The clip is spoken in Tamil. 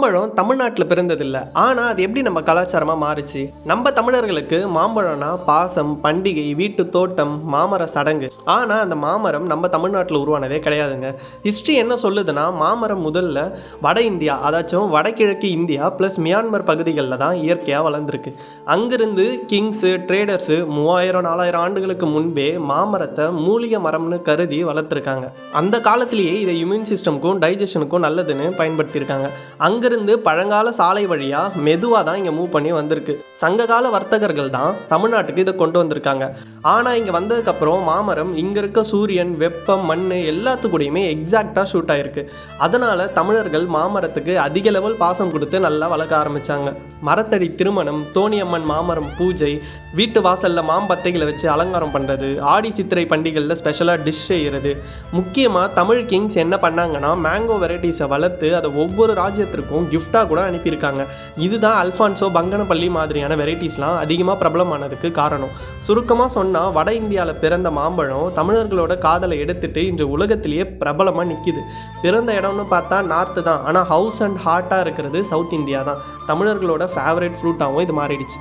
மாம்பழம் தமிழ்நாட்டில் பிறந்ததில்லை. ஆனால் அது எப்படி நம்ம கலாச்சாரமாக மாறுச்சு? நம்ம தமிழர்களுக்கு மாம்பழம்னா பாசம் பண்டிகை வீட்டு தோட்டம் மாமர சடங்கு. ஆனால் அந்த மாமரம் நம்ம தமிழ்நாட்டில் உருவானதே கிடையாதுங்க. ஹிஸ்ட்ரி என்ன சொல்லுதுன்னா மாமரம் முதல்ல வட இந்தியா அதாச்சும் வடகிழக்கு இந்தியா ப்ளஸ் மியான்மர் பகுதிகளில் தான் இயற்கையாக வளர்ந்துருக்கு. அங்கிருந்து கிங்ஸு ட்ரேடர்ஸு மூவாயிரம் நாலாயிரம் ஆண்டுகளுக்கு முன்பே மாமரத்தை மூலிகை மரம்னு கருதி வளர்த்துருக்காங்க. அந்த காலத்திலேயே இதை இம்யூன் சிஸ்டம்க்கும் டைஜஷனுக்கும் நல்லதுன்னு பயன்படுத்தியிருக்காங்க. அங்கிருந்து பழங்கால சாலை வழியாக மெதுவாக தான் இங்கே மூவ் பண்ணி வந்திருக்கு. சங்ககால வர்த்தகர்கள் தான் தமிழ்நாட்டுக்கு இதை கொண்டு வந்திருக்காங்க. ஆனால் இங்கே வந்ததுக்கப்புறம் மாமரம் இங்கே இருக்க சூரியன் வெப்பம் மண் எல்லாத்துக்கூடையுமே எக்ஸாக்டாக ஷூட் ஆயிருக்கு. அதனால் தமிழர்கள் மாமரத்துக்கு அதிக லெவல் பாசம் கொடுத்து நல்லா வளர்க்க ஆரம்பித்தாங்க மரத்தடி திருமணம் தோணியம்மன் மாமரம் பூஜை வீட்டு வாசலில் மாம்பத்தைகளை வச்சு அலங்காரம் பண்ணுறது ஆடி சித்திரை பண்டிகைகளில் ஸ்பெஷலாக டிஷ் செய்கிறது முக்கியமாக தமிழ் கிங்ஸ் என்ன பண்ணாங்கன்னா மேங்கோ வெரைட்டிஸை வளர்த்து அதை ஒவ்வொரு ராஜ்யத்திற்கும் கிஃப்டாக கூட அனுப்பியிருக்காங்க. இதுதான் அல்ஃபான்சோ பங்கனப்பள்ளி மாதிரியான வெரைட்டிஸ்லாம் அதிகமாக பிரபலமானதுக்கு காரணம். சுருக்கமாக சொன்னால் வட இந்தியாவில் பிறந்த மாம்பழம் தமிழர்களோட காதலை எடுத்துட்டு இன்று உலகத்திலேயே பிரபலமாக நிற்கிது பிறந்த இடம்னு பார்த்தா நார்த்து தான். ஆனால் ஹவுஸ் அண்ட் ஹார்ட்டாக இருக்கிறது சவுத் இந்தியா தான். தமிழர்களோட ஃபேவரட் ஃப்ரூட்டாகவும் இது மாறிடுச்சு.